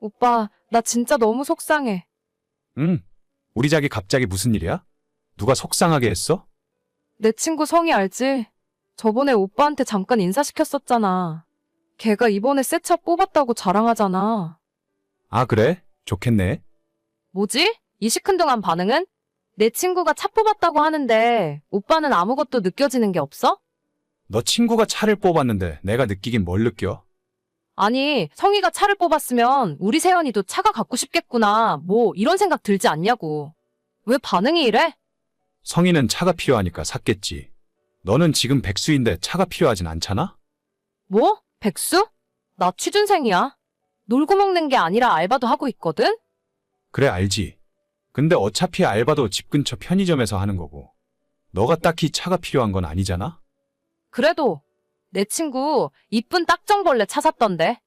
오빠, 나 진짜 너무 속상해. 응. 우리 자기 갑자기 무슨 일이야? 누가 속상하게 했어? 내 친구 성이 알지? 저번에 오빠한테 잠깐 인사시켰었잖아. 걔가 이번에 새 차 뽑았다고 자랑하잖아. 아, 그래? 좋겠네. 뭐지? 이 시큰둥한 반응은? 내 친구가 차 뽑았다고 하는데 오빠는 아무것도 느껴지는 게 없어? 너 친구가 차를 뽑았는데 내가 느끼긴 뭘 느껴? 아니, 성희가 차를 뽑았으면 우리 세연이도 차가 갖고 싶겠구나. 뭐 이런 생각 들지 않냐고. 왜 반응이 이래? 성인은 차가 필요하니까 샀겠지. 너는 지금 백수인데 차가 필요하진 않잖아? 뭐? 백수? 나 취준생이야. 놀고 먹는 게 아니라 알바도 하고 있거든? 그래, 알지. 근데 어차피 알바도 집 근처 편의점에서 하는 거고. 너가 딱히 차가 필요한 건 아니잖아? 그래도 내 친구 이쁜 딱정벌레 차 샀던데.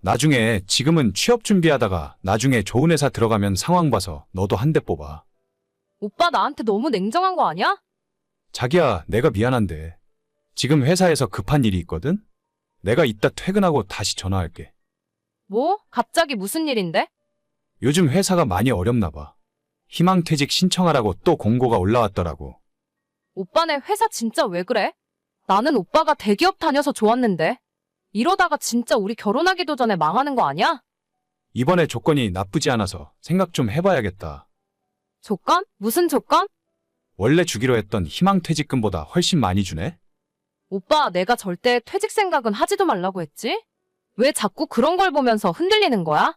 나중에 지금은 취업 준비하다가 나중에 좋은 회사 들어가면 상황 봐서 너도 한 대 뽑아. 오빠 나한테 너무 냉정한 거 아니야? 자기야, 내가 미안한데. 지금 회사에서 급한 일이 있거든? 내가 이따 퇴근하고 다시 전화할게. 뭐? 갑자기 무슨 일인데? 요즘 회사가 많이 어렵나 봐. 희망퇴직 신청하라고 또 공고가 올라왔더라고. 오빠네 회사 진짜 왜 그래? 나는 오빠가 대기업 다녀서 좋았는데. 이러다가 진짜 우리 결혼하기도 전에 망하는 거 아니야? 이번에 조건이 나쁘지 않아서 생각 좀 해봐야겠다. 조건? 무슨 조건? 원래 주기로 했던 희망퇴직금보다 훨씬 많이 주네? 오빠 내가 절대 퇴직 생각은 하지도 말라고 했지? 왜 자꾸 그런 걸 보면서 흔들리는 거야?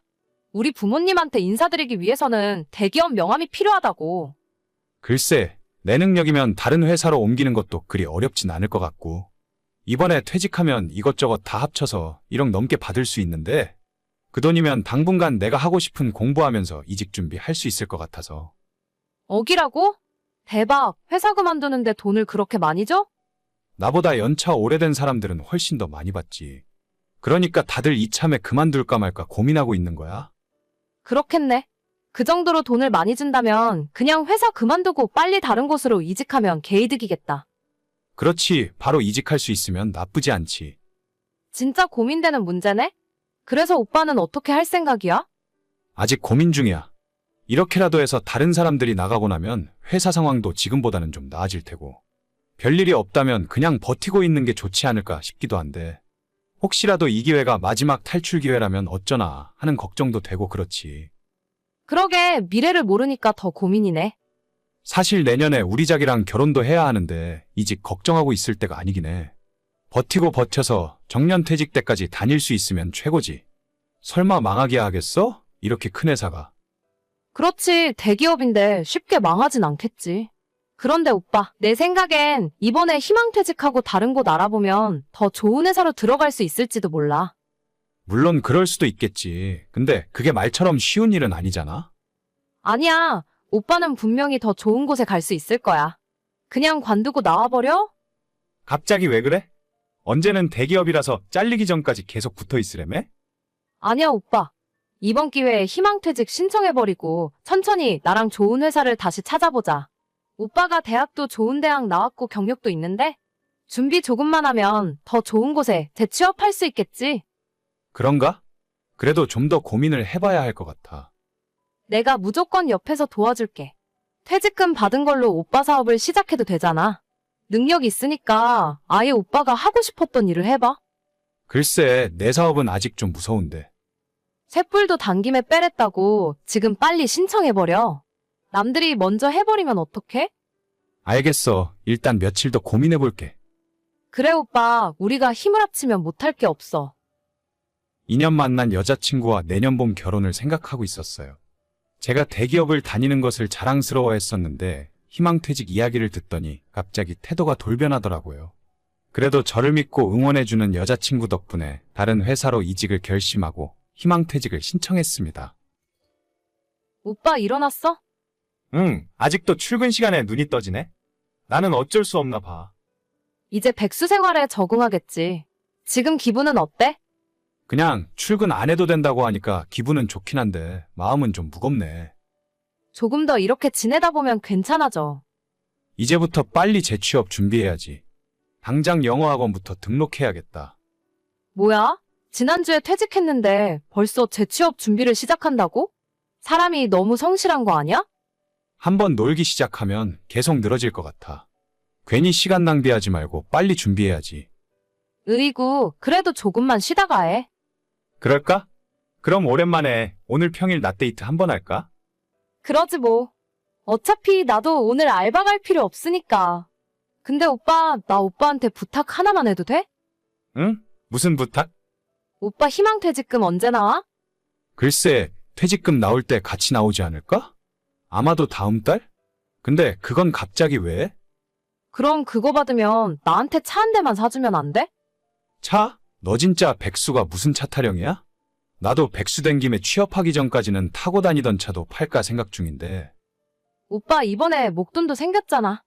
우리 부모님한테 인사드리기 위해서는 대기업 명함이 필요하다고. 글쎄, 내 능력이면 다른 회사로 옮기는 것도 그리 어렵진 않을 것 같고. 이번에 퇴직하면 이것저것 다 합쳐서 1억 넘게 받을 수 있는데, 그 돈이면 당분간 내가 하고 싶은 공부하면서 이직 준비할 수 있을 것 같아서. 억이라고? 대박. 회사 그만두는데 돈을 그렇게 많이 줘? 나보다 연차 오래된 사람들은 훨씬 더 많이 받지. 그러니까 다들 이참에 그만둘까 말까 고민하고 있는 거야. 그렇겠네. 그 정도로 돈을 많이 준다면 그냥 회사 그만두고 빨리 다른 곳으로 이직하면 개이득이겠다. 그렇지, 바로 이직할 수 있으면 나쁘지 않지. 진짜 고민되는 문제네? 그래서 오빠는 어떻게 할 생각이야? 아직 고민 중이야. 이렇게라도 해서 다른 사람들이 나가고 나면 회사 상황도 지금보다는 좀 나아질 테고. 별일이 없다면 그냥 버티고 있는 게 좋지 않을까 싶기도 한데. 혹시라도 이 기회가 마지막 탈출 기회라면 어쩌나 하는 걱정도 되고 그렇지. 그러게 미래를 모르니까 더 고민이네. 사실 내년에 우리 자기랑 결혼도 해야 하는데 이직 걱정하고 있을 때가 아니긴 해. 버티고 버텨서 정년 퇴직 때까지 다닐 수 있으면 최고지. 설마 망하게 하겠어? 이렇게 큰 회사가. 그렇지, 대기업인데 쉽게 망하진 않겠지. 그런데 오빠, 내 생각엔 이번에 희망퇴직하고 다른 곳 알아보면 더 좋은 회사로 들어갈 수 있을지도 몰라. 물론 그럴 수도 있겠지. 근데 그게 말처럼 쉬운 일은 아니잖아. 아니야, 오빠는 분명히 더 좋은 곳에 갈 수 있을 거야. 그냥 관두고 나와버려? 갑자기 왜 그래? 언제는 대기업이라서 잘리기 전까지 계속 붙어 있으래매? 아니야, 오빠. 이번 기회에 희망퇴직 신청해버리고 천천히 나랑 좋은 회사를 다시 찾아보자. 오빠가 대학도 좋은 대학 나왔고 경력도 있는데 준비 조금만 하면 더 좋은 곳에 재취업할 수 있겠지. 그런가? 그래도 좀 더 고민을 해봐야 할 것 같아. 내가 무조건 옆에서 도와줄게. 퇴직금 받은 걸로 오빠 사업을 시작해도 되잖아. 능력 있으니까 아예 오빠가 하고 싶었던 일을 해봐. 글쎄, 내 사업은 아직 좀 무서운데. 쇳불도 당김에 빼랬다고 지금 빨리 신청해버려. 남들이 먼저 해버리면 어떡해? 알겠어. 일단 며칠 더 고민해볼게. 그래 오빠, 우리가 힘을 합치면 못할 게 없어. 2년 만난 여자친구와 내년 봄 결혼을 생각하고 있었어요. 제가 대기업을 다니는 것을 자랑스러워 했었는데 희망퇴직 이야기를 듣더니 갑자기 태도가 돌변하더라고요. 그래도 저를 믿고 응원해주는 여자친구 덕분에 다른 회사로 이직을 결심하고 희망퇴직을 신청했습니다. 오빠 일어났어? 응, 아직도 출근 시간에 눈이 떠지네? 나는 어쩔 수 없나 봐. 이제 백수 생활에 적응하겠지. 지금 기분은 어때? 그냥 출근 안 해도 된다고 하니까 기분은 좋긴 한데 마음은 좀 무겁네. 조금 더 이렇게 지내다 보면 괜찮아져. 이제부터 빨리 재취업 준비해야지. 당장 영어학원부터 등록해야겠다. 뭐야? 지난주에 퇴직했는데 벌써 재취업 준비를 시작한다고? 사람이 너무 성실한 거 아니야? 한번 놀기 시작하면 계속 늘어질 것 같아. 괜히 시간 낭비하지 말고 빨리 준비해야지. 의구, 그래도 조금만 쉬다가 해. 그럴까? 그럼 오랜만에 오늘 평일 낮데이트 한번 할까? 그러지 뭐. 어차피 나도 오늘 알바 갈 필요 없으니까. 근데 오빠, 나 오빠한테 부탁 하나만 해도 돼? 응? 무슨 부탁? 오빠 희망퇴직금 언제 나와? 글쎄, 퇴직금 나올 때 같이 나오지 않을까? 아마도 다음 달? 근데 그건 갑자기 왜? 그럼 그거 받으면 나한테 차 한 대만 사주면 안 돼? 차? 너 진짜 백수가 무슨 차 타령이야? 나도 백수 된 김에 취업하기 전까지는 타고 다니던 차도 팔까 생각 중인데. 오빠 이번에 목돈도 생겼잖아.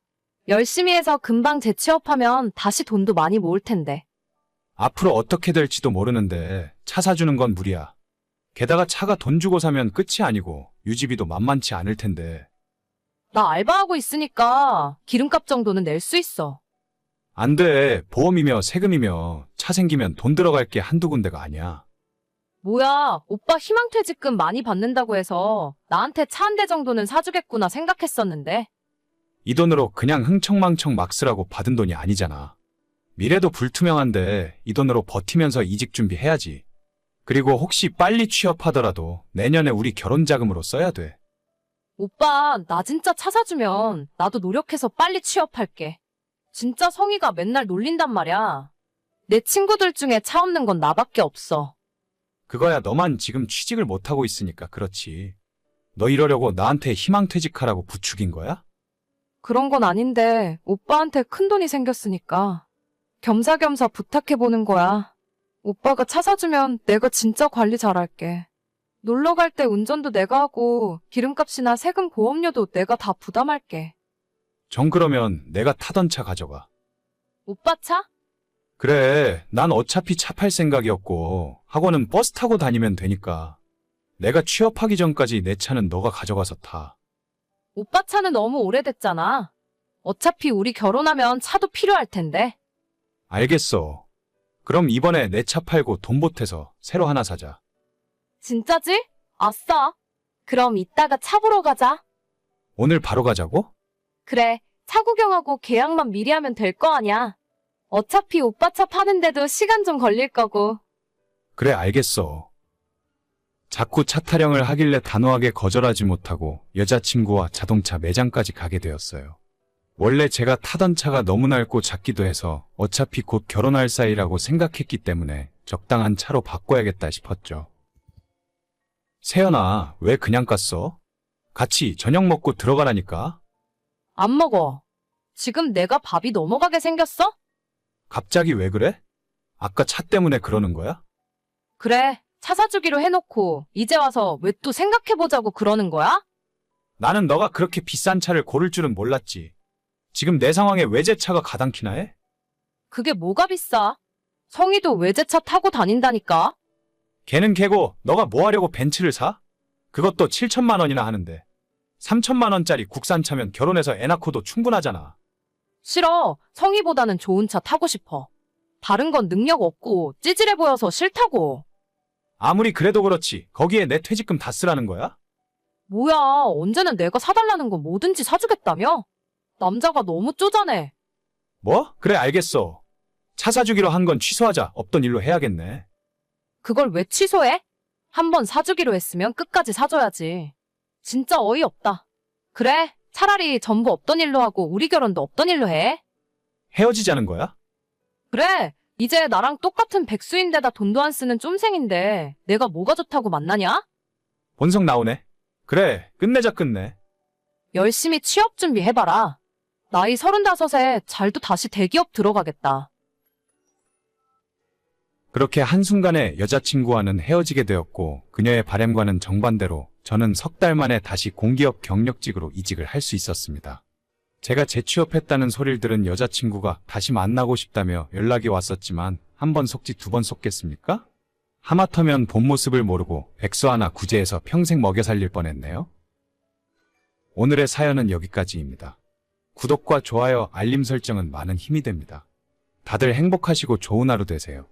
열심히 해서 금방 재취업하면 다시 돈도 많이 모을 텐데. 앞으로 어떻게 될지도 모르는데 차 사주는 건 무리야. 게다가 차가 돈 주고 사면 끝이 아니고 유지비도 만만치 않을 텐데. 나 알바하고 있으니까 기름값 정도는 낼 수 있어. 안 돼. 보험이며 세금이며 차 생기면 돈 들어갈 게 한두 군데가 아니야. 뭐야, 오빠 희망퇴직금 많이 받는다고 해서 나한테 차 한 대 정도는 사주겠구나 생각했었는데. 이 돈으로 그냥 흥청망청 막 쓰라고 받은 돈이 아니잖아. 미래도 불투명한데 이 돈으로 버티면서 이직 준비해야지. 그리고 혹시 빨리 취업하더라도 내년에 우리 결혼 자금으로 써야 돼. 오빠, 나 진짜 차 사주면 나도 노력해서 빨리 취업할게. 진짜 성희가 맨날 놀린단 말이야. 내 친구들 중에 차 없는 건 나밖에 없어. 그거야 너만 지금 취직을 못하고 있으니까 그렇지. 너 이러려고 나한테 희망퇴직하라고 부추긴 거야? 그런 건 아닌데 오빠한테 큰 돈이 생겼으니까 겸사겸사 부탁해보는 거야. 오빠가 차 사주면 내가 진짜 관리 잘할게. 놀러 갈 때 운전도 내가 하고 기름값이나 세금 보험료도 내가 다 부담할게. 정 그러면 내가 타던 차 가져가. 오빠 차? 그래, 난 어차피 차 팔 생각이었고 학원은 버스 타고 다니면 되니까. 내가 취업하기 전까지 내 차는 너가 가져가서 타. 오빠 차는 너무 오래됐잖아. 어차피 우리 결혼하면 차도 필요할 텐데. 알겠어. 그럼 이번에 내 차 팔고 돈 보태서 새로 하나 사자. 진짜지? 아싸. 그럼 이따가 차 보러 가자. 오늘 바로 가자고? 그래, 차 구경하고 계약만 미리 하면 될 거 아냐. 어차피 오빠 차 파는데도 시간 좀 걸릴 거고. 그래, 알겠어. 자꾸 차 타령을 하길래 단호하게 거절하지 못하고 여자친구와 자동차 매장까지 가게 되었어요. 원래 제가 타던 차가 너무 낡고 작기도 해서 어차피 곧 결혼할 사이라고 생각했기 때문에 적당한 차로 바꿔야겠다 싶었죠. 세연아, 왜 그냥 갔어? 같이 저녁 먹고 들어가라니까? 안 먹어. 지금 내가 밥이 넘어가게 생겼어? 갑자기 왜 그래? 아까 차 때문에 그러는 거야? 그래, 차 사주기로 해놓고 이제 와서 왜 또 생각해보자고 그러는 거야? 나는 너가 그렇게 비싼 차를 고를 줄은 몰랐지. 지금 내 상황에 외제차가 가당키나 해? 그게 뭐가 비싸? 성희도 외제차 타고 다닌다니까? 걔는 걔고 너가 뭐 하려고 벤츠를 사? 그것도 7천만 원이나 하는데 3천만 원짜리 국산 차면 결혼해서 애 낳고도 충분하잖아. 싫어. 성희보다는 좋은 차 타고 싶어. 다른 건 능력 없고 찌질해 보여서 싫다고. 아무리 그래도 그렇지 거기에 내 퇴직금 다 쓰라는 거야? 뭐야, 언제는 내가 사달라는 건 뭐든지 사주겠다며? 남자가 너무 쪼잔해. 뭐? 그래 알겠어. 차 사주기로 한 건 취소하자. 없던 일로 해야겠네. 그걸 왜 취소해? 한 번 사주기로 했으면 끝까지 사줘야지. 진짜 어이없다. 그래, 차라리 전부 없던 일로 하고 우리 결혼도 없던 일로 해. 헤어지자는 거야? 그래, 이제 나랑 똑같은 백수인데다 돈도 안 쓰는 쫌생인데 내가 뭐가 좋다고 만나냐? 본성 나오네. 그래 끝내자 끝내. 열심히 취업 준비해봐라. 나이 서른다섯에 잘도 다시 대기업 들어가겠다. 그렇게 한순간에 여자친구와는 헤어지게 되었고 그녀의 바램과는 정반대로 저는 석 달 만에 다시 공기업 경력직으로 이직을 할 수 있었습니다. 제가 재취업했다는 소리를 들은 여자친구가 다시 만나고 싶다며 연락이 왔었지만 한 번 속지 두 번 속겠습니까? 하마터면 본 모습을 모르고 백수 하나 구제해서 평생 먹여 살릴 뻔했네요. 오늘의 사연은 여기까지입니다. 구독과 좋아요, 알림 설정은 많은 힘이 됩니다. 다들 행복하시고 좋은 하루 되세요.